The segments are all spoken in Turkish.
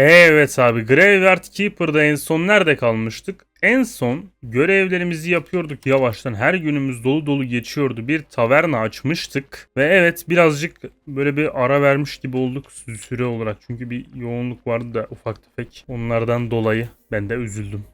Evet abi Graveyard Keeper'da en son nerede kalmıştık? En son görevlerimizi yapıyorduk yavaştan. Her günümüz dolu dolu geçiyordu. Bir taverna açmıştık. Ve evet birazcık böyle bir ara vermiş gibi olduk süre olarak. Çünkü bir yoğunluk vardı da ufak tefek. Onlardan dolayı ben de üzüldüm.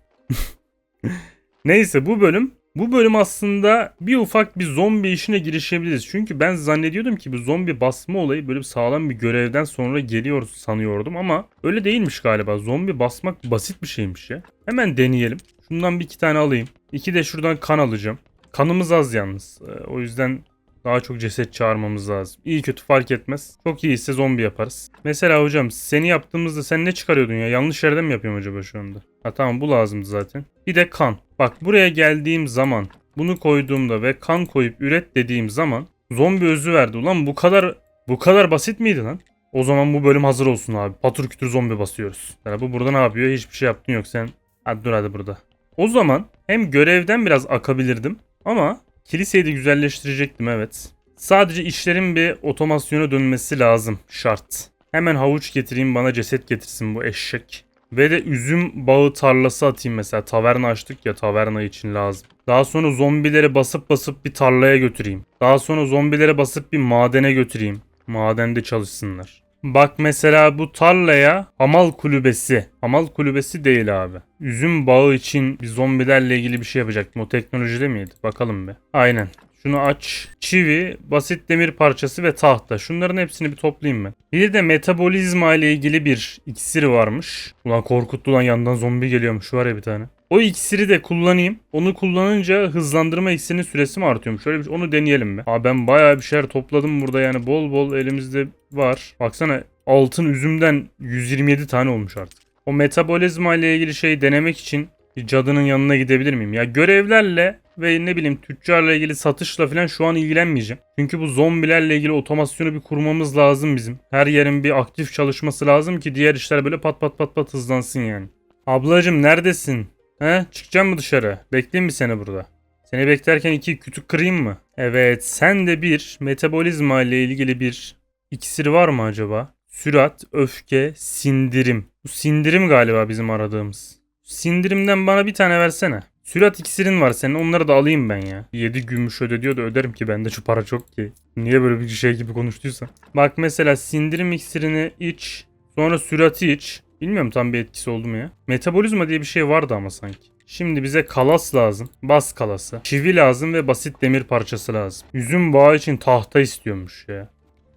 Neyse bu bölüm bu bölüm aslında bir ufak bir zombi işine girişebiliriz. Çünkü ben zannediyordum ki bu zombi basma olayı böyle sağlam bir görevden sonra geliyor sanıyordum ama öyle değilmiş galiba. Zombi basmak basit bir şeymiş ya. Hemen deneyelim. Şundan bir iki tane alayım. İki de şuradan kan alacağım. Kanımız az yalnız. Ee, o yüzden daha çok ceset çağırmamız lazım. İyi kötü fark etmez. Çok iyiyse zombi yaparız. Mesela hocam seni yaptığımızda sen ne çıkarıyordun ya? Yanlış yerden mi yapıyorum acaba şu anda? Ha tamam bu lazımdı zaten. Bir de kan. Bak buraya geldiğim zaman bunu koyduğumda ve kan koyup üret dediğim zaman zombi özü verdi. Ulan bu kadar bu kadar basit miydi lan? O zaman bu bölüm hazır olsun abi. Patır kütür zombi basıyoruz. Yani bu burada ne yapıyor? Hiçbir şey yaptın yok sen. Hadi dur hadi burada. O zaman hem görevden biraz akabilirdim ama kiliseyi de güzelleştirecektim evet. Sadece işlerin bir otomasyona dönmesi lazım şart. Hemen havuç getireyim bana ceset getirsin bu eşek. Ve de üzüm bağı tarlası atayım mesela. Taverna açtık ya taverna için lazım. Daha sonra zombileri basıp basıp bir tarlaya götüreyim. Daha sonra zombilere basıp bir madene götüreyim. Madende çalışsınlar. Bak mesela bu tarlaya hamal kulübesi. Hamal kulübesi değil abi. Üzüm bağı için bir zombilerle ilgili bir şey yapacaktım. O teknolojide miydi? Bakalım bir. Aynen. Şunu aç. Çivi, basit demir parçası ve tahta. Şunların hepsini bir toplayayım ben. Bir de metabolizma ile ilgili bir iksiri varmış. Ulan korkuttu lan yandan zombi geliyormuş. Var ya bir tane. O iksiri de kullanayım. Onu kullanınca hızlandırma iksirinin süresi mi artıyormuş? Şöyle bir onu deneyelim mi? Aa ben bayağı bir şeyler topladım burada yani bol bol elimizde var. Baksana altın üzümden 127 tane olmuş artık. O metabolizma ile ilgili şeyi denemek için cadının yanına gidebilir miyim? Ya görevlerle ve ne bileyim tüccarla ilgili satışla falan şu an ilgilenmeyeceğim. Çünkü bu zombilerle ilgili otomasyonu bir kurmamız lazım bizim. Her yerin bir aktif çalışması lazım ki diğer işler böyle pat pat pat pat hızlansın yani. Ablacım neredesin? He? Çıkacağım mı dışarı? Bekleyeyim mi seni burada? Seni beklerken iki kütük kırayım mı? Evet sen de bir metabolizma ile ilgili bir iksiri var mı acaba? Sürat, öfke, sindirim. Bu sindirim galiba bizim aradığımız. Sindirimden bana bir tane versene. Sürat iksirin var senin onları da alayım ben ya. 7 gümüş öde diyor da öderim ki bende şu para çok ki. Niye böyle bir şey gibi konuştuysan. Bak mesela sindirim iksirini iç. Sonra sürati iç. Bilmiyorum tam bir etkisi oldu mu ya. Metabolizma diye bir şey vardı ama sanki. Şimdi bize kalas lazım. Bas kalası. Çivi lazım ve basit demir parçası lazım. Üzüm bağı için tahta istiyormuş ya.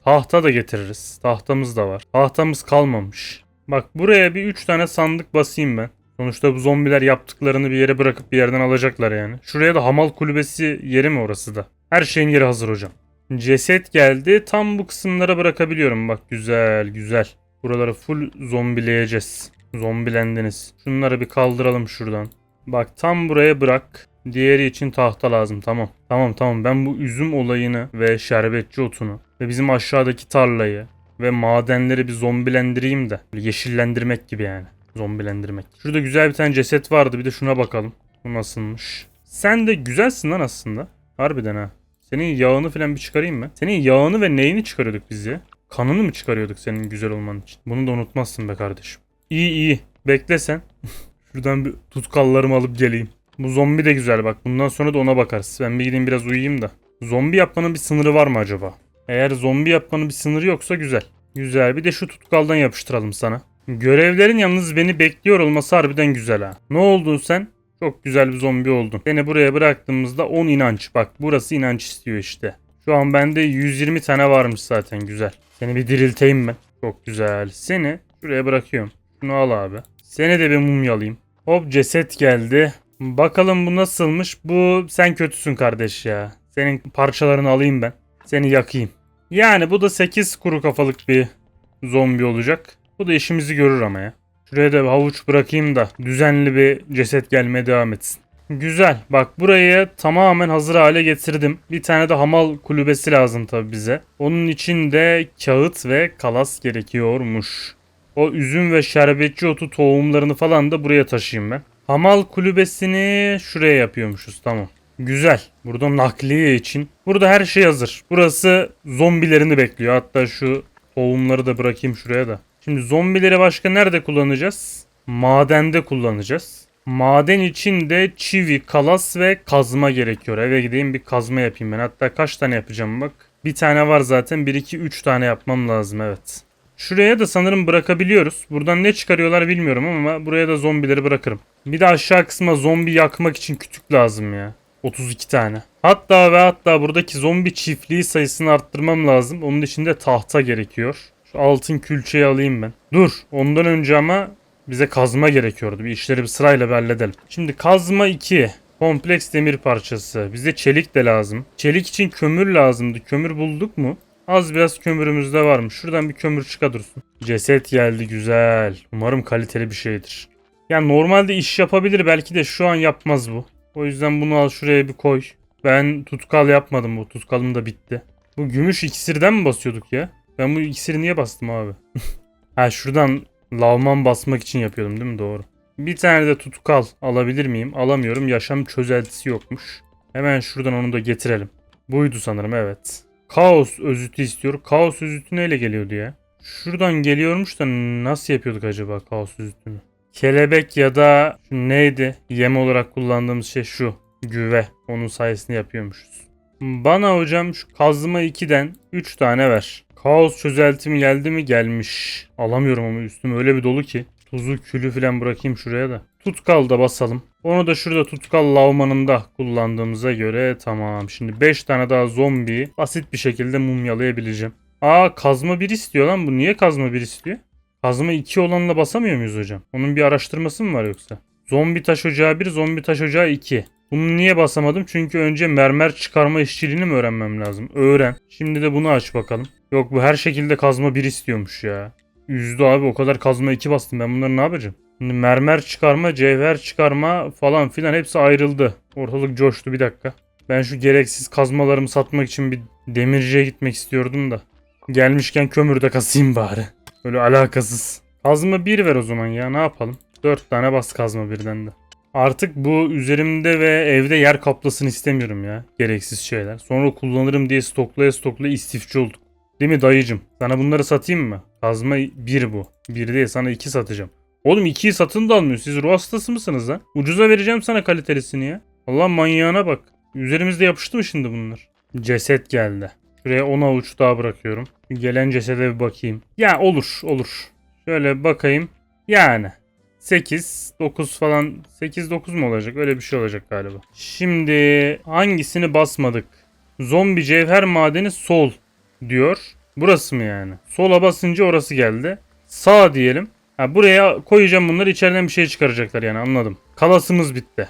Tahta da getiririz. Tahtamız da var. Tahtamız kalmamış. Bak buraya bir 3 tane sandık basayım ben. Sonuçta bu zombiler yaptıklarını bir yere bırakıp bir yerden alacaklar yani. Şuraya da hamal kulübesi yeri mi orası da? Her şeyin yeri hazır hocam. Ceset geldi. Tam bu kısımlara bırakabiliyorum. Bak güzel güzel. Buraları full zombileyeceğiz. Zombilendiniz. Şunları bir kaldıralım şuradan. Bak tam buraya bırak. Diğeri için tahta lazım tamam. Tamam tamam ben bu üzüm olayını ve şerbetçi otunu ve bizim aşağıdaki tarlayı ve madenleri bir zombilendireyim de. Böyle yeşillendirmek gibi yani. Zombilendirmek. Şurada güzel bir tane ceset vardı bir de şuna bakalım. Bu nasılmış. Sen de güzelsin lan aslında. Harbiden ha. Senin yağını falan bir çıkarayım mı? Senin yağını ve neyini çıkarıyorduk biz ya? Kanını mı çıkarıyorduk senin güzel olman için? Bunu da unutmazsın be kardeşim. İyi iyi. Bekle sen. Şuradan bir tutkallarımı alıp geleyim. Bu zombi de güzel bak. Bundan sonra da ona bakarız. Ben bir gideyim biraz uyuyayım da. Zombi yapmanın bir sınırı var mı acaba? Eğer zombi yapmanın bir sınırı yoksa güzel. Güzel. Bir de şu tutkaldan yapıştıralım sana. Görevlerin yalnız beni bekliyor olması harbiden güzel ha. Ne oldun sen? Çok güzel bir zombi oldun. Seni buraya bıraktığımızda 10 inanç. Bak burası inanç istiyor işte. Şu an bende 120 tane varmış zaten güzel. Seni bir dirilteyim ben. Çok güzel. Seni şuraya bırakıyorum. Şunu al abi. Seni de bir mumyalayayım. Hop ceset geldi. Bakalım bu nasılmış. Bu sen kötüsün kardeş ya. Senin parçalarını alayım ben. Seni yakayım. Yani bu da 8 kuru kafalık bir zombi olacak. Bu da işimizi görür ama ya. Şuraya da bir havuç bırakayım da düzenli bir ceset gelmeye devam etsin. Güzel. Bak burayı tamamen hazır hale getirdim. Bir tane de hamal kulübesi lazım tabi bize. Onun için de kağıt ve kalas gerekiyormuş. O üzüm ve şerbetçi otu tohumlarını falan da buraya taşıyayım ben. Hamal kulübesini şuraya yapıyormuşuz tamam. Güzel. Burada nakliye için. Burada her şey hazır. Burası zombilerini bekliyor. Hatta şu tohumları da bırakayım şuraya da. Şimdi zombileri başka nerede kullanacağız? Madende kullanacağız. Maden için de çivi, kalas ve kazma gerekiyor. Eve gideyim bir kazma yapayım ben. Hatta kaç tane yapacağım bak. Bir tane var zaten. 1 2 3 tane yapmam lazım evet. Şuraya da sanırım bırakabiliyoruz. Buradan ne çıkarıyorlar bilmiyorum ama buraya da zombileri bırakırım. Bir de aşağı kısma zombi yakmak için kütük lazım ya. 32 tane. Hatta ve hatta buradaki zombi çiftliği sayısını arttırmam lazım. Onun için de tahta gerekiyor. Şu altın külçeyi alayım ben. Dur ondan önce ama bize kazma gerekiyordu. Bir işleri bir sırayla bir halledelim. Şimdi kazma 2. Kompleks demir parçası. Bize çelik de lazım. Çelik için kömür lazımdı. Kömür bulduk mu? Az biraz kömürümüz de varmış. Şuradan bir kömür çıka dursun. Ceset geldi güzel. Umarım kaliteli bir şeydir. Yani normalde iş yapabilir belki de şu an yapmaz bu. O yüzden bunu al şuraya bir koy. Ben tutkal yapmadım bu. Tutkalım da bitti. Bu gümüş iksirden mi basıyorduk ya? Ben bu iksiri niye bastım abi? ha şuradan lavman basmak için yapıyordum değil mi? Doğru. Bir tane de tutkal alabilir miyim? Alamıyorum. Yaşam çözeltisi yokmuş. Hemen şuradan onu da getirelim. Buydu sanırım evet. Kaos özütü istiyor. Kaos özütü neyle geliyordu ya? Şuradan geliyormuş da nasıl yapıyorduk acaba kaos özütünü? Kelebek ya da neydi? Yem olarak kullandığımız şey şu. Güve. Onun sayesinde yapıyormuşuz. Bana hocam şu kazma 2'den 3 tane ver. Kaos çözeltim geldi mi? Gelmiş. Alamıyorum ama üstüm öyle bir dolu ki. Tuzu külü falan bırakayım şuraya da. Tutkal da basalım. Onu da şurada tutkal lavmanında kullandığımıza göre tamam. Şimdi 5 tane daha zombi basit bir şekilde mumyalayabileceğim. Aa kazma 1 istiyor lan bu. Niye kazma 1 istiyor? Kazma 2 olanla basamıyor muyuz hocam? Onun bir araştırması mı var yoksa? Zombi taş ocağı 1, zombi taş ocağı 2. Bunu niye basamadım? Çünkü önce mermer çıkarma işçiliğini mi öğrenmem lazım? Öğren. Şimdi de bunu aç bakalım. Yok bu her şekilde kazma 1 istiyormuş ya. Üzdü abi o kadar kazma 2 bastım ben bunları ne yapacağım? Şimdi mermer çıkarma, cevher çıkarma falan filan hepsi ayrıldı. Ortalık coştu bir dakika. Ben şu gereksiz kazmalarımı satmak için bir demirciye gitmek istiyordum da. Gelmişken kömür de kasayım bari. Öyle alakasız. Kazma 1 ver o zaman ya ne yapalım? 4 tane bas kazma birden de. Artık bu üzerimde ve evde yer kaplasın istemiyorum ya. Gereksiz şeyler. Sonra kullanırım diye stoklaya stoklaya istifçi olduk. Değil mi dayıcım? Sana bunları satayım mı? Kazma 1 bu. 1 değil sana 2 satacağım. Oğlum 2'yi satın da almıyor. Siz ruh hastası mısınız lan? Ucuza vereceğim sana kalitelisini ya. Allah manyağına bak. Üzerimizde yapıştı mı şimdi bunlar? Ceset geldi. Şuraya 10 avuç daha bırakıyorum. Gelen cesede bir bakayım. Ya olur olur. Şöyle bakayım. Yani 8, 9 falan 8 9 mu olacak? Öyle bir şey olacak galiba. Şimdi hangisini basmadık? Zombi cevher madeni sol diyor. Burası mı yani? Sola basınca orası geldi. Sağ diyelim. Ha buraya koyacağım bunları içeriden bir şey çıkaracaklar yani anladım. Kalasımız bitti.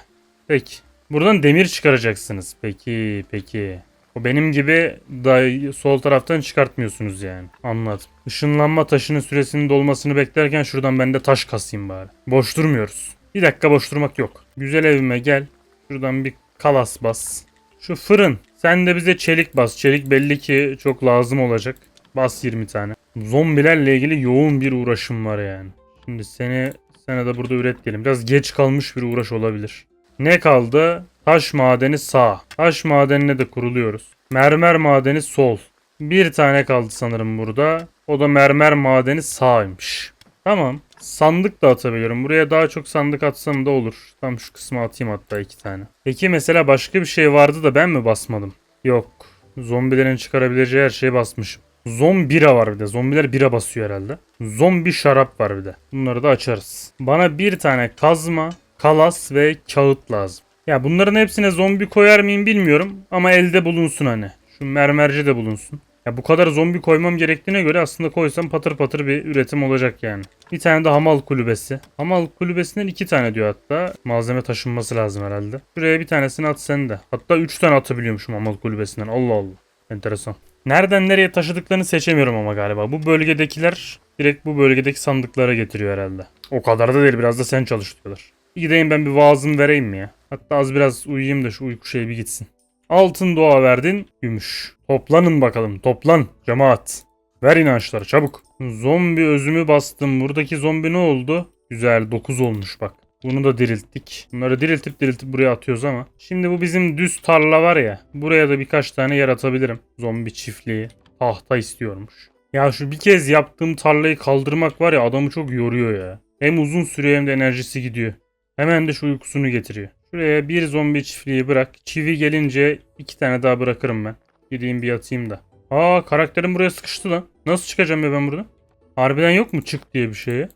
Peki. Buradan demir çıkaracaksınız. Peki peki. O benim gibi da sol taraftan çıkartmıyorsunuz yani. Anladım. Işınlanma taşının süresinin dolmasını beklerken şuradan ben de taş kasayım bari. Boş durmuyoruz. Bir dakika boş durmak yok. Güzel evime gel. Şuradan bir kalas bas. Şu fırın. Sen de bize çelik bas. Çelik belli ki çok lazım olacak. Bas 20 tane. Zombilerle ilgili yoğun bir uğraşım var yani. Şimdi seni sana da burada üret diyelim. Biraz geç kalmış bir uğraş olabilir. Ne kaldı? Taş madeni sağ. Taş madenine de kuruluyoruz. Mermer madeni sol. Bir tane kaldı sanırım burada. O da mermer madeni sağymış. Tamam. Sandık da atabiliyorum. Buraya daha çok sandık atsam da olur. Tam şu kısma atayım hatta iki tane. Peki mesela başka bir şey vardı da ben mi basmadım? Yok. Zombilerin çıkarabileceği her şeye basmışım. Zombi bira var bir de. Zombiler bira basıyor herhalde. Zombi şarap var bir de. Bunları da açarız. Bana bir tane kazma, kalas ve kağıt lazım. Ya bunların hepsine zombi koyar mıyım bilmiyorum ama elde bulunsun hani. Şu mermerci de bulunsun. Ya bu kadar zombi koymam gerektiğine göre aslında koysam patır patır bir üretim olacak yani. Bir tane de hamal kulübesi. Hamal kulübesinden iki tane diyor hatta. Malzeme taşınması lazım herhalde. Şuraya bir tanesini at sen de. Hatta üç tane atabiliyormuşum hamal kulübesinden. Allah Allah. Enteresan. Nereden nereye taşıdıklarını seçemiyorum ama galiba. Bu bölgedekiler direkt bu bölgedeki sandıklara getiriyor herhalde. O kadar da değil biraz da sen çalış diyorlar. Bir gideyim ben bir vaazımı vereyim mi ya? Hatta az biraz uyuyayım da şu uyku şeyi bir gitsin. Altın doğa verdin, gümüş. Toplanın bakalım, toplan cemaat. Ver inançları çabuk. Zombi özümü bastım. Buradaki zombi ne oldu? Güzel 9 olmuş bak. Bunu da dirilttik. Bunları diriltip diriltip buraya atıyoruz ama. Şimdi bu bizim düz tarla var ya. Buraya da birkaç tane yer atabilirim. Zombi çiftliği. Tahta istiyormuş. Ya şu bir kez yaptığım tarlayı kaldırmak var ya adamı çok yoruyor ya. Hem uzun sürüyor hem de enerjisi gidiyor. Hemen de şu uykusunu getiriyor. Şuraya bir zombi çiftliği bırak. Çivi gelince iki tane daha bırakırım ben. Gideyim bir yatayım da. Aa karakterim buraya sıkıştı lan. Nasıl çıkacağım ya ben buradan? Harbiden yok mu çık diye bir? Cık,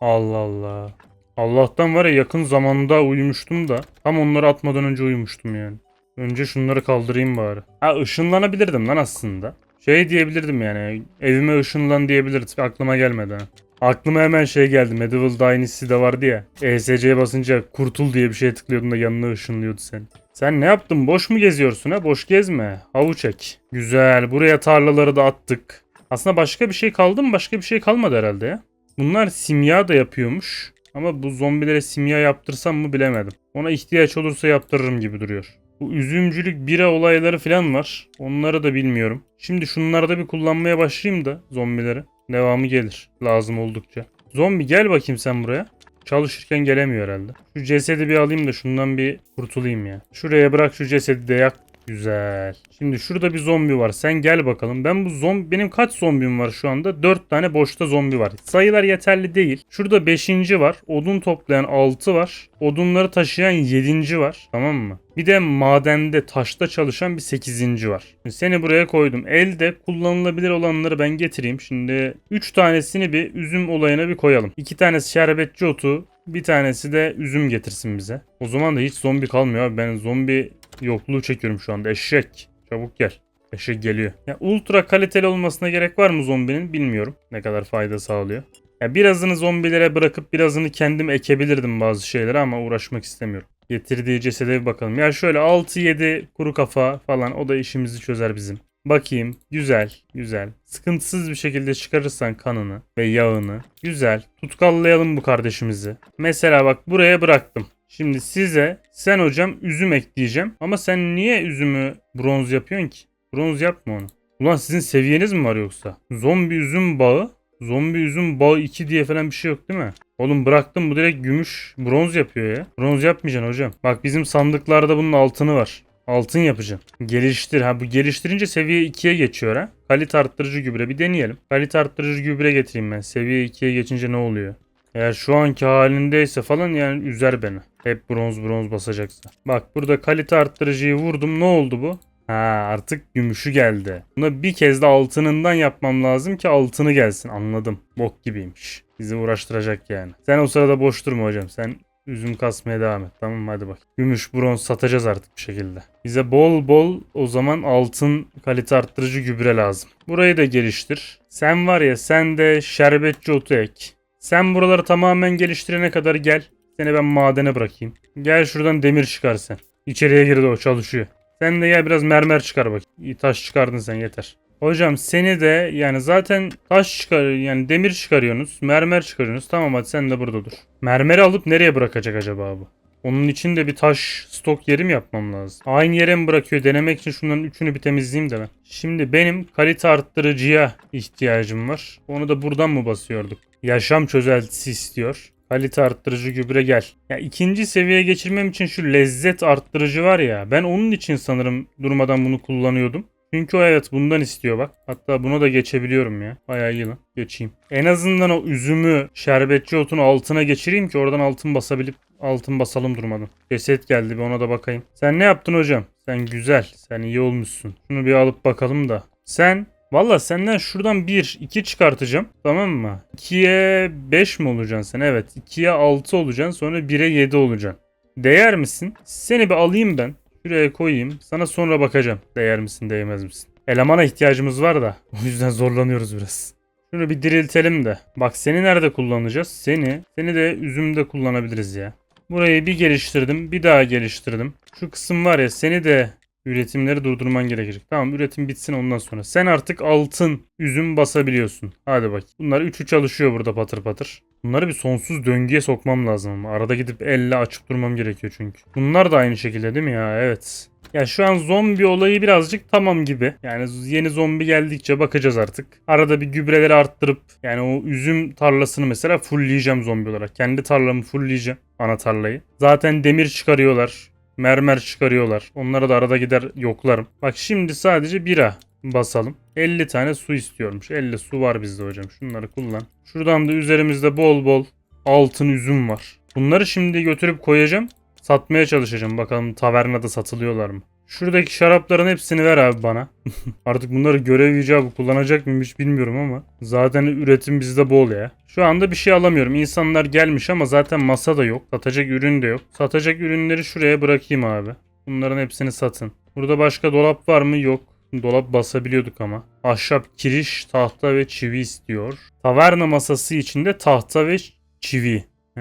Allah Allah. Allah'tan var ya yakın zamanda uyumuştum da. Tam onları atmadan önce uyumuştum yani. Önce şunları kaldırayım bari. Ha ışınlanabilirdim lan aslında. Şey diyebilirdim yani. Evime ışınlan diyebilirdim. Aklıma gelmedi ha. Aklıma hemen şey geldi. Medieval Dynasty'de vardı ya. ESC'ye basınca kurtul diye bir şeye tıklıyordun da yanına ışınlıyordu seni. Sen ne yaptın? Boş mu geziyorsun ha? Boş gezme. Havuç ek. Güzel. Buraya tarlaları da attık. Aslında başka bir şey kaldı mı? Başka bir şey kalmadı herhalde ya. Bunlar simya da yapıyormuş. Ama bu zombilere simya yaptırsam mı bilemedim. Ona ihtiyaç olursa yaptırırım gibi duruyor. Bu üzümcülük bira olayları falan var. Onları da bilmiyorum. Şimdi şunları da bir kullanmaya başlayayım da zombileri. Devamı gelir. Lazım oldukça. Zombi gel bakayım sen buraya. Çalışırken gelemiyor herhalde. Şu cesedi bir alayım da şundan bir kurtulayım ya. Şuraya bırak şu cesedi de yak. Güzel. Şimdi şurada bir zombi var. Sen gel bakalım. Ben bu zombi benim kaç zombim var şu anda? 4 tane boşta zombi var. Sayılar yeterli değil. Şurada 5. var. Odun toplayan 6 var. Odunları taşıyan 7. var. Tamam mı? Bir de madende taşta çalışan bir 8. var. Şimdi seni buraya koydum. Elde kullanılabilir olanları ben getireyim. Şimdi 3 tanesini bir üzüm olayına bir koyalım. 2 tanesi şerbetçi otu. Bir tanesi de üzüm getirsin bize. O zaman da hiç zombi kalmıyor. Ben zombi yokluğu çekiyorum şu anda. Eşek. Çabuk gel. Eşek geliyor. Ya ultra kaliteli olmasına gerek var mı zombinin bilmiyorum. Ne kadar fayda sağlıyor. Ya birazını zombilere bırakıp birazını kendim ekebilirdim bazı şeylere ama uğraşmak istemiyorum. Getirdiği cesede bir bakalım. Ya şöyle 6-7 kuru kafa falan o da işimizi çözer bizim. Bakayım. Güzel. Güzel. Sıkıntısız bir şekilde çıkarırsan kanını ve yağını. Güzel. Tutkallayalım bu kardeşimizi. Mesela bak buraya bıraktım. Şimdi size sen hocam üzüm ekleyeceğim. Ama sen niye üzümü bronz yapıyorsun ki? Bronz yapma onu. Ulan sizin seviyeniz mi var yoksa? Zombi üzüm bağı. Zombi üzüm bağı 2 diye falan bir şey yok değil mi? Oğlum bıraktım bu direkt gümüş bronz yapıyor ya. Bronz yapmayacaksın hocam. Bak bizim sandıklarda bunun altını var. Altın yapacağım. Geliştir. Ha bu geliştirince seviye 2'ye geçiyor ha. Kalite arttırıcı gübre bir deneyelim. Kalite arttırıcı gübre getireyim ben. Seviye 2'ye geçince ne oluyor? Eğer şu anki halindeyse falan yani üzer beni. Hep bronz bronz basacaksa. Bak burada kalite arttırıcıyı vurdum. Ne oldu bu? Ha artık gümüşü geldi. Buna bir kez de altınından yapmam lazım ki altını gelsin. Anladım. Bok gibiymiş. Bizi uğraştıracak yani. Sen o sırada boş durma hocam. Sen üzüm kasmaya devam et. Tamam mı? Hadi bak. Gümüş, bronz satacağız artık bir şekilde. Bize bol bol o zaman altın kalite arttırıcı gübre lazım. Burayı da geliştir. Sen var ya sen de şerbetçi otu ek. Sen buraları tamamen geliştirene kadar gel. Seni ben madene bırakayım. Gel şuradan demir çıkar sen. İçeriye girdi o çalışıyor. Sen de gel biraz mermer çıkar bak. Taş çıkardın sen yeter. Hocam seni de yani zaten taş çıkar yani demir çıkarıyorsunuz. Mermer çıkarıyorsunuz. Tamam hadi sen de burada dur. Mermeri alıp nereye bırakacak acaba bu? Onun için de bir taş stok yeri mi yapmam lazım? Aynı yere mi bırakıyor? Denemek için şunların üçünü bir temizleyeyim de ben. Şimdi benim kalite arttırıcıya ihtiyacım var. Onu da buradan mı basıyorduk? Yaşam çözeltisi istiyor. Kalite arttırıcı gübre gel. Ya ikinci seviyeye geçirmem için şu lezzet arttırıcı var ya. Ben onun için sanırım durmadan bunu kullanıyordum. Çünkü o evet bundan istiyor bak. Hatta buna da geçebiliyorum ya. Bayağı iyi lan. Geçeyim. En azından o üzümü şerbetçi otun altına geçireyim ki oradan altın basabilip altın basalım durmadan. Ceset geldi bir ona da bakayım. Sen ne yaptın hocam? Sen güzel. Sen iyi olmuşsun. Şunu bir alıp bakalım da. Sen Valla senden şuradan 1, 2 çıkartacağım. Tamam mı? 2'ye 5 mi olacaksın sen? Evet. 2'ye 6 olacaksın. Sonra 1'e 7 olacaksın. Değer misin? Seni bir alayım ben. Şuraya koyayım. Sana sonra bakacağım. Değer misin değmez misin? Elemana ihtiyacımız var da. O yüzden zorlanıyoruz biraz. Şunu bir diriltelim de. Bak seni nerede kullanacağız? Seni. Seni de üzümde kullanabiliriz ya. Burayı bir geliştirdim. Bir daha geliştirdim. Şu kısım var ya seni de Üretimleri durdurman gerekecek. Tamam üretim bitsin ondan sonra. Sen artık altın üzüm basabiliyorsun. Hadi bak. Bunlar üçü çalışıyor burada patır patır. Bunları bir sonsuz döngüye sokmam lazım ama. Arada gidip elle açıp durmam gerekiyor çünkü. Bunlar da aynı şekilde değil mi ya? Evet. Ya şu an zombi olayı birazcık tamam gibi. Yani yeni zombi geldikçe bakacağız artık. Arada bir gübreleri arttırıp yani o üzüm tarlasını mesela fullleyeceğim zombi olarak. Kendi tarlamı fullleyeceğim. Ana tarlayı. Zaten demir çıkarıyorlar mermer çıkarıyorlar. Onlara da arada gider yoklarım. Bak şimdi sadece bira. basalım. 50 tane su istiyormuş. 50 su var bizde hocam. Şunları kullan. Şuradan da üzerimizde bol bol altın üzüm var. Bunları şimdi götürüp koyacağım. Satmaya çalışacağım. Bakalım tavernada satılıyorlar mı? Şuradaki şarapların hepsini ver abi bana. Artık bunları görev icabı kullanacak mıyım hiç bilmiyorum ama. Zaten üretim bizde bol ya. Şu anda bir şey alamıyorum. İnsanlar gelmiş ama zaten masa da yok. Satacak ürün de yok. Satacak ürünleri şuraya bırakayım abi. Bunların hepsini satın. Burada başka dolap var mı? Yok. Dolap basabiliyorduk ama. Ahşap kiriş, tahta ve çivi istiyor. Taverna masası içinde tahta ve çivi. He,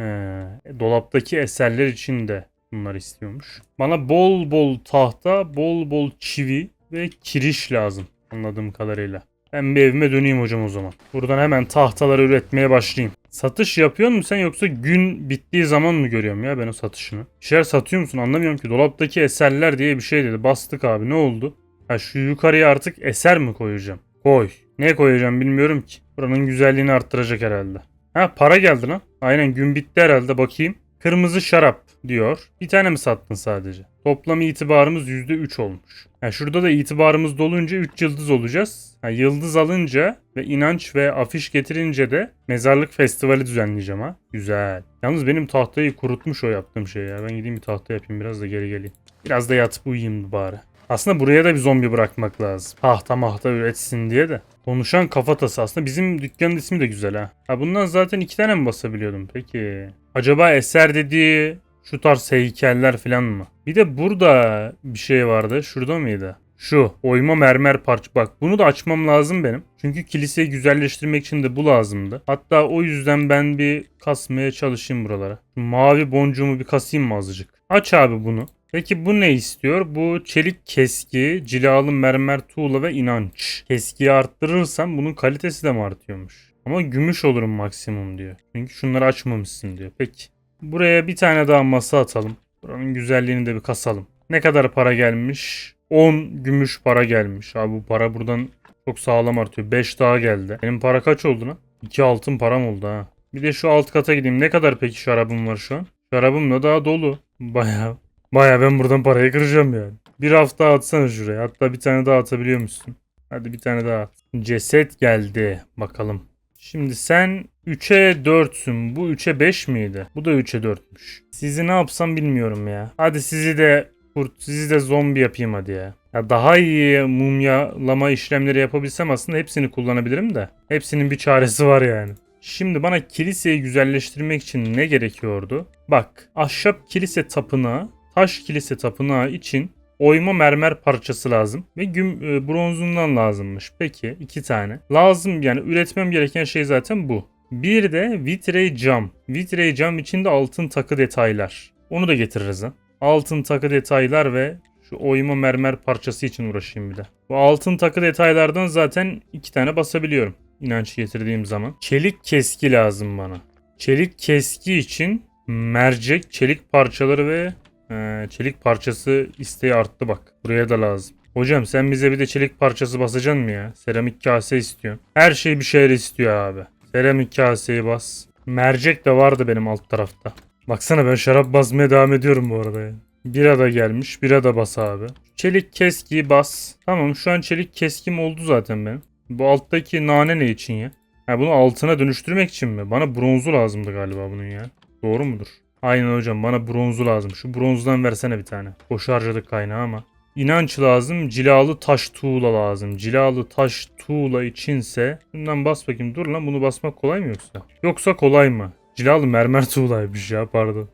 dolaptaki eserler için de bunlar istiyormuş. Bana bol bol tahta, bol bol çivi ve kiriş lazım anladığım kadarıyla. Ben bir evime döneyim hocam o zaman. Buradan hemen tahtaları üretmeye başlayayım. Satış yapıyor musun sen yoksa gün bittiği zaman mı görüyorum ya ben o satışını? Bir şeyler satıyor musun anlamıyorum ki. Dolaptaki eserler diye bir şey dedi. Bastık abi ne oldu? Ha şu yukarıya artık eser mi koyacağım? Koy. Ne koyacağım bilmiyorum ki. Buranın güzelliğini arttıracak herhalde. Ha para geldi lan. Aynen gün bitti herhalde bakayım. Kırmızı şarap diyor. Bir tane mi sattın sadece? Toplam itibarımız %3 olmuş. Ha şurada da itibarımız dolunca 3 yıldız olacağız. Ha, yıldız alınca ve inanç ve afiş getirince de mezarlık festivali düzenleyeceğim ha. Güzel. Yalnız benim tahtayı kurutmuş o yaptığım şey ya. Ben gideyim bir tahta yapayım biraz da geri geleyim. Biraz da yatıp uyuyayım bari. Aslında buraya da bir zombi bırakmak lazım. Tahta mahta üretsin diye de. Konuşan kafatası aslında bizim dükkanın ismi de güzel ha. Ha bundan zaten iki tane mi basabiliyordum peki? Acaba eser dediği şu tarz heykeller falan mı? Bir de burada bir şey vardı. Şurada mıydı? Şu oyma mermer parça. Bak bunu da açmam lazım benim. Çünkü kiliseyi güzelleştirmek için de bu lazımdı. Hatta o yüzden ben bir kasmaya çalışayım buralara. Mavi boncuğumu bir kasayım mı azıcık? Aç abi bunu. Peki bu ne istiyor? Bu çelik keski, cilalı mermer tuğla ve inanç. Keskiyi arttırırsam bunun kalitesi de mi artıyormuş? Ama gümüş olurum maksimum diyor. Çünkü şunları açmamışsın diyor. Peki. Buraya bir tane daha masa atalım. Buranın güzelliğini de bir kasalım. Ne kadar para gelmiş? 10 gümüş para gelmiş. Abi bu para buradan çok sağlam artıyor. 5 daha geldi. Benim para kaç oldu lan? 2 altın param oldu ha. Bir de şu alt kata gideyim. Ne kadar peki şarabım var şu an? Şarabım da daha dolu. Bayağı. Bayağı ben buradan parayı kıracağım yani. Bir hafta atsana şuraya. Hatta bir tane daha atabiliyor musun? Hadi bir tane daha at. Ceset geldi. Bakalım. Şimdi sen 3'e 4'sün. Bu 3'e 5 miydi? Bu da 3'e 4'müş. Sizi ne yapsam bilmiyorum ya. Hadi sizi de kurt, sizi de zombi yapayım hadi ya. Ya daha iyi mumyalama işlemleri yapabilsem aslında hepsini kullanabilirim de. Hepsinin bir çaresi var yani. Şimdi bana kiliseyi güzelleştirmek için ne gerekiyordu? Bak, ahşap kilise tapınağı, taş kilise tapınağı için oyma mermer parçası lazım ve güm e, bronzundan lazımmış. Peki iki tane. Lazım yani üretmem gereken şey zaten bu. Bir de vitrey cam. Vitrey cam içinde altın takı detaylar. Onu da getiririz ha. Altın takı detaylar ve şu oyma mermer parçası için uğraşayım bir de. Bu altın takı detaylardan zaten iki tane basabiliyorum. İnanç getirdiğim zaman. Çelik keski lazım bana. Çelik keski için mercek, çelik parçaları ve e, çelik parçası isteği arttı bak. Buraya da lazım. Hocam sen bize bir de çelik parçası basacaksın mı ya? Seramik kase istiyorsun. Her şey bir şeyler istiyor abi. Seramik kaseyi bas. Mercek de vardı benim alt tarafta. Baksana ben şarap basmaya devam ediyorum bu arada ya. Bira da gelmiş. Bira da bas abi. Çelik keskiyi bas. Tamam şu an çelik keskim oldu zaten benim. Bu alttaki nane ne için ya? Ha bunu altına dönüştürmek için mi? Bana bronzu lazımdı galiba bunun ya. Doğru mudur? Aynen hocam bana bronzu lazım. Şu bronzdan versene bir tane. Boş harcadık kaynağı ama. İnanç lazım. Cilalı taş tuğla lazım. Cilalı taş tuğla içinse. Bundan bas bakayım. Dur lan bunu basmak kolay mı yoksa? Yoksa kolay mı? Cilalı mermer tuğlaymış ya pardon.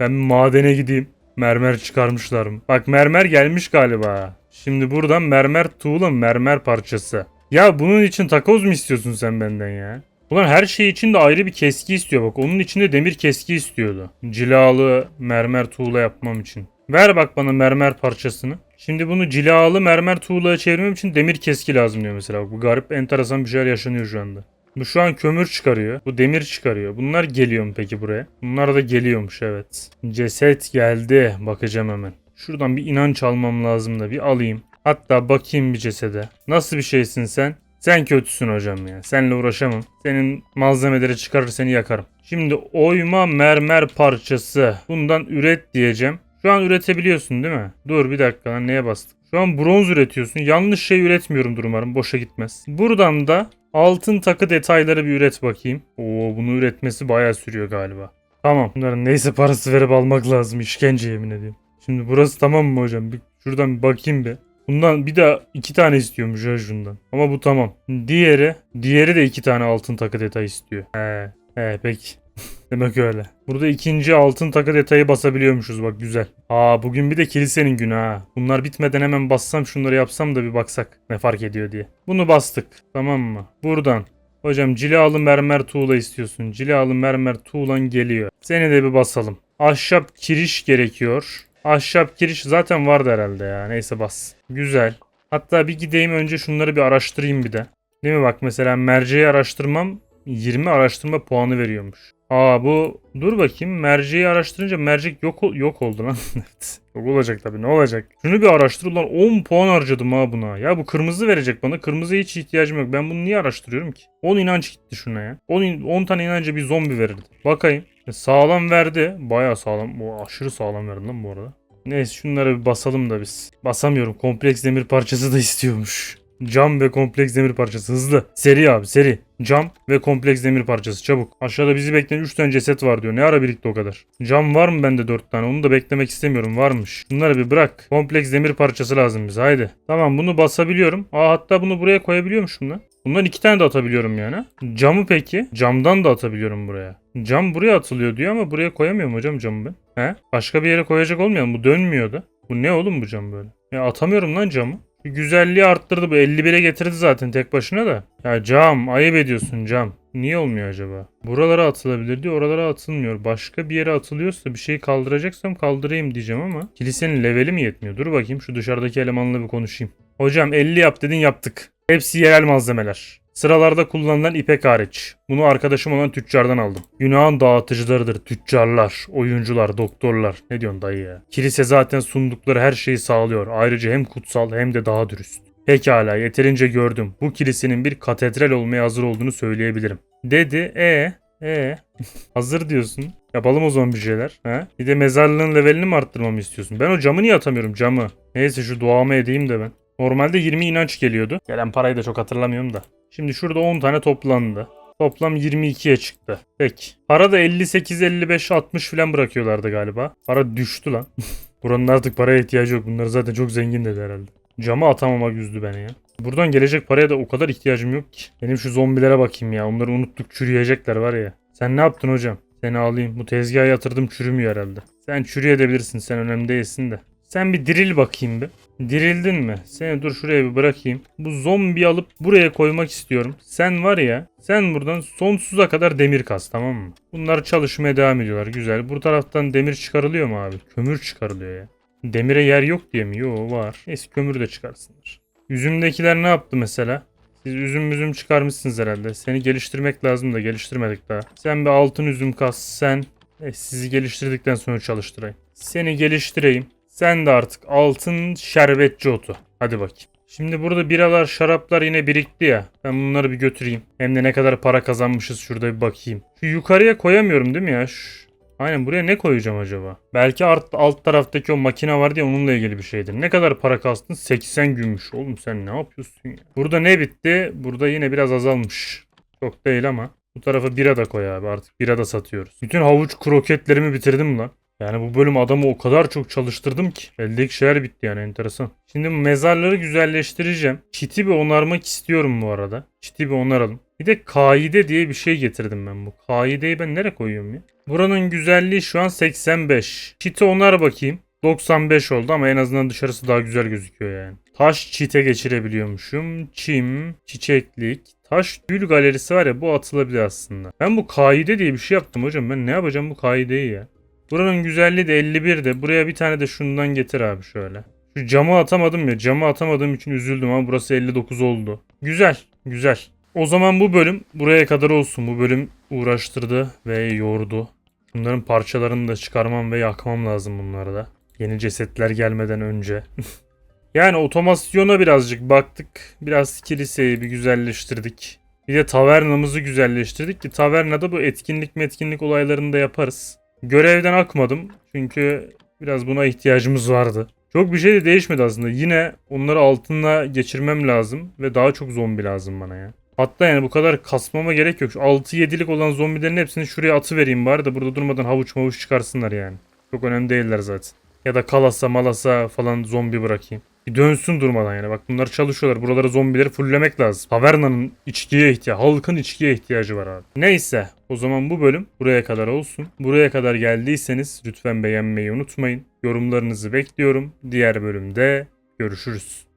ben madene gideyim. Mermer çıkarmışlar mı? Bak mermer gelmiş galiba. Şimdi buradan mermer tuğla mermer parçası. Ya bunun için takoz mu istiyorsun sen benden ya? Ulan her şey için de ayrı bir keski istiyor bak. Onun içinde demir keski istiyordu. Cilalı mermer tuğla yapmam için. Ver bak bana mermer parçasını. Şimdi bunu cilalı mermer tuğlaya çevirmem için demir keski lazım diyor mesela. Bak, Bu garip enteresan bir şeyler yaşanıyor şu anda. Bu şu an kömür çıkarıyor. Bu demir çıkarıyor. Bunlar geliyor mu peki buraya? Bunlar da geliyormuş evet. Ceset geldi. Bakacağım hemen. Şuradan bir inanç almam lazım da bir alayım. Hatta bakayım bir cesede. Nasıl bir şeysin sen? Sen kötüsün hocam ya. Seninle uğraşamam. Senin malzemeleri çıkarır seni yakarım. Şimdi oyma mermer parçası. Bundan üret diyeceğim. Şu an üretebiliyorsun değil mi? Dur bir dakika lan neye bastık? Şu an bronz üretiyorsun. Yanlış şey üretmiyorumdur umarım. Boşa gitmez. Buradan da altın takı detayları bir üret bakayım. Oo bunu üretmesi bayağı sürüyor galiba. Tamam. Bunların neyse parası verip almak lazım. İşkence yemin ediyorum. Şimdi burası tamam mı hocam? Bir şuradan bir bakayım bir. Bundan bir de iki tane istiyormuş ha şundan. Ama bu tamam. Diğeri, diğeri de iki tane altın takı detay istiyor. He, he peki. Demek öyle. Burada ikinci altın takı detayı basabiliyormuşuz bak güzel. Aa bugün bir de kilisenin günü ha. Bunlar bitmeden hemen bassam şunları yapsam da bir baksak ne fark ediyor diye. Bunu bastık tamam mı? Buradan. Hocam cilalı mermer tuğla istiyorsun. Cilalı mermer tuğlan geliyor. Seni de bir basalım. Ahşap kiriş gerekiyor. Ahşap kiriş zaten vardı herhalde ya. Neyse bas. Güzel. Hatta bir gideyim önce şunları bir araştırayım bir de. Değil mi bak mesela merceği araştırmam 20 araştırma puanı veriyormuş. Aa bu dur bakayım merceği araştırınca mercek yok yok oldu lan. Yok olacak tabii ne olacak. Şunu bir araştır ulan 10 puan harcadım ha buna. Ya bu kırmızı verecek bana. Kırmızıya hiç ihtiyacım yok. Ben bunu niye araştırıyorum ki? 10 inanç gitti şuna ya. 10, in- 10 tane inanca bir zombi verirdi. Bakayım. Sağlam verdi. Bayağı sağlam. Bu aşırı sağlam verdi lan bu arada. Neyse şunlara bir basalım da biz. Basamıyorum. Kompleks demir parçası da istiyormuş. Cam ve kompleks demir parçası hızlı. Seri abi seri. Cam ve kompleks demir parçası çabuk. Aşağıda bizi bekleyen 3 tane ceset var diyor. Ne ara birikti o kadar? Cam var mı bende 4 tane? Onu da beklemek istemiyorum. Varmış. Bunları bir bırak. Kompleks demir parçası lazım bize. Haydi. Tamam bunu basabiliyorum. Aa hatta bunu buraya koyabiliyormuşum lan. Bundan iki tane de atabiliyorum yani. Camı peki? Camdan da atabiliyorum buraya. Cam buraya atılıyor diyor ama buraya koyamıyorum hocam camı ben. He? Başka bir yere koyacak olmayan bu dönmüyor da. Bu ne oğlum bu cam böyle? Ya atamıyorum lan camı. Güzelliği arttırdı bu 51'e getirdi zaten tek başına da. Ya cam ayıp ediyorsun cam. Niye olmuyor acaba? Buralara atılabilir diyor oralara atılmıyor. Başka bir yere atılıyorsa bir şeyi kaldıracaksam kaldırayım diyeceğim ama kilisenin leveli mi yetmiyor? Dur bakayım şu dışarıdaki elemanla bir konuşayım. Hocam 50 yap dedin yaptık. Hepsi yerel malzemeler. Sıralarda kullanılan ipek hariç. Bunu arkadaşım olan tüccardan aldım. Günahın dağıtıcılarıdır tüccarlar, oyuncular, doktorlar. Ne diyorsun dayı ya? Kilise zaten sundukları her şeyi sağlıyor. Ayrıca hem kutsal hem de daha dürüst. Pekala yeterince gördüm. Bu kilisenin bir katedral olmaya hazır olduğunu söyleyebilirim. Dedi e e hazır diyorsun. Yapalım o zaman bir şeyler. He? Bir de mezarlığın levelini mi arttırmamı istiyorsun? Ben o camı niye atamıyorum camı? Neyse şu duamı edeyim de ben. Normalde 20 inanç geliyordu. Gelen parayı da çok hatırlamıyorum da. Şimdi şurada 10 tane toplandı. Toplam 22'ye çıktı. Peki. Para da 58, 55, 60 falan bırakıyorlardı galiba. Para düştü lan. Buranın artık paraya ihtiyacı yok. Bunlar zaten çok zengin dedi herhalde. Camı atamamak üzdü beni ya. Buradan gelecek paraya da o kadar ihtiyacım yok ki. Benim şu zombilere bakayım ya. Onları unuttuk çürüyecekler var ya. Sen ne yaptın hocam? Seni alayım. Bu tezgaha yatırdım çürümüyor herhalde. Sen çürüyebilirsin. Sen önemli değilsin de. Sen bir diril bakayım bir. Dirildin mi? Seni dur şuraya bir bırakayım. Bu zombi alıp buraya koymak istiyorum. Sen var ya sen buradan sonsuza kadar demir kaz tamam mı? Bunlar çalışmaya devam ediyorlar. Güzel. Bu taraftan demir çıkarılıyor mu abi? Kömür çıkarılıyor ya. Demire yer yok diye mi? Yo var. Neyse kömür de çıkarsınlar. Üzümdekiler ne yaptı mesela? Siz üzüm üzüm çıkarmışsınız herhalde. Seni geliştirmek lazım da geliştirmedik daha. Sen bir altın üzüm kas sen. E, sizi geliştirdikten sonra çalıştırayım. Seni geliştireyim. Sen de artık altın şerbetçi otu. Hadi bakayım. Şimdi burada biralar, şaraplar yine birikti ya. Ben bunları bir götüreyim. Hem de ne kadar para kazanmışız şurada bir bakayım. Şu yukarıya koyamıyorum değil mi ya? Şu... Aynen buraya ne koyacağım acaba? Belki alt, alt taraftaki o makine var diye onunla ilgili bir şeydir. Ne kadar para kastın? 80 gümüş. Oğlum sen ne yapıyorsun ya? Burada ne bitti? Burada yine biraz azalmış. Çok değil ama. Bu tarafa bira da koy abi artık bira da satıyoruz. Bütün havuç kroketlerimi bitirdim lan. Yani bu bölüm adamı o kadar çok çalıştırdım ki. Eldeki şeyler bitti yani enteresan. Şimdi mezarları güzelleştireceğim. Çiti bir onarmak istiyorum bu arada. Çiti bir onaralım. Bir de kaide diye bir şey getirdim ben bu. Kaideyi ben nereye koyuyorum ya? Buranın güzelliği şu an 85. Çiti onar bakayım. 95 oldu ama en azından dışarısı daha güzel gözüküyor yani. Taş çite geçirebiliyormuşum. Çim, çiçeklik, taş gül galerisi var ya bu atılabilir aslında. Ben bu kaide diye bir şey yaptım hocam. Ben ne yapacağım bu kaideyi ya? Buranın güzelliği de 51 de. Buraya bir tane de şundan getir abi şöyle. Şu camı atamadım ya. Camı atamadığım için üzüldüm ama burası 59 oldu. Güzel, güzel. O zaman bu bölüm buraya kadar olsun. Bu bölüm uğraştırdı ve yordu. Bunların parçalarını da çıkarmam ve yakmam lazım bunları da. Yeni cesetler gelmeden önce. yani otomasyona birazcık baktık. Biraz kiliseyi bir güzelleştirdik. Bir de tavernamızı güzelleştirdik ki tavernada bu etkinlik metkinlik olaylarını da yaparız. Görevden akmadım çünkü Biraz buna ihtiyacımız vardı. Çok bir şey de değişmedi aslında. Yine onları altına geçirmem lazım ve daha çok zombi lazım bana ya. Hatta yani bu kadar kasmama gerek yok. Şu 6-7'lik olan zombilerin hepsini şuraya atı vereyim bari de burada durmadan havuç mavuç çıkarsınlar yani. Çok önemli değiller zaten. Ya da kalasa malasa falan zombi bırakayım. Bir dönsün durmadan yani. Bak bunlar çalışıyorlar. Buraları zombileri fulllemek lazım. Tavernanın içkiye ihtiyacı, halkın içkiye ihtiyacı var abi. Neyse o zaman bu bölüm buraya kadar olsun. Buraya kadar geldiyseniz lütfen beğenmeyi unutmayın. Yorumlarınızı bekliyorum. Diğer bölümde görüşürüz.